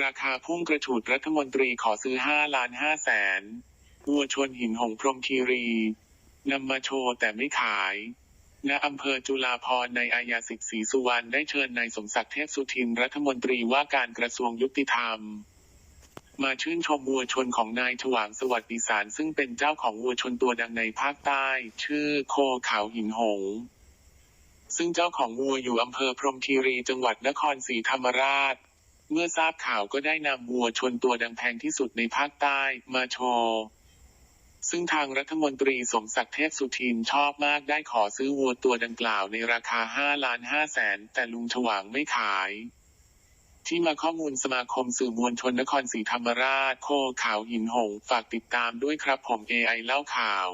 ราคาพุ่งกระฉูดรัฐมนตรีขอซื้อ 5 ล้าน5แสนวัวชนหินหงพรมคีรีนำมาโชว์แต่ไม่ขาย ณ อำเภอจุฬาภรณ์ในอายาสิทธิ์ศรีสุวรรณได้เชิญนายสมศักดิ์เทพสุทินรัฐมนตรีว่าการกระทรวงยุติธรรม มาชื่นชมวัวชนของนายฉวางสวัสดิสารซึ่งเป็นเจ้าของวัวชนตัวดังในภาคใต้ ชื่อโคขาวหินหง ซึ่งเจ้าของวัวอยู่อำเภอพรมคีรีจังหวัดนครศรีธรรมราช เมื่อทราบข่าวก็ได้นำวัวชนตัวดังแพงที่สุดในภาคใต้มาโชว์ซึ่งทางรัฐมนตรีสมศักดิ์เทพสุทินชอบมากได้ขอซื้อวัวตัวดังกล่าวในราคา 5 ล้าน5แสน แต่ลุงฉวางไม่ขาย ที่มาข้อมูลสมาคมสื่อมวลชนนครศรีธรรมราช โคข่าวหินหง ฝากติดตามด้วยครับผม AI เล่าข่าว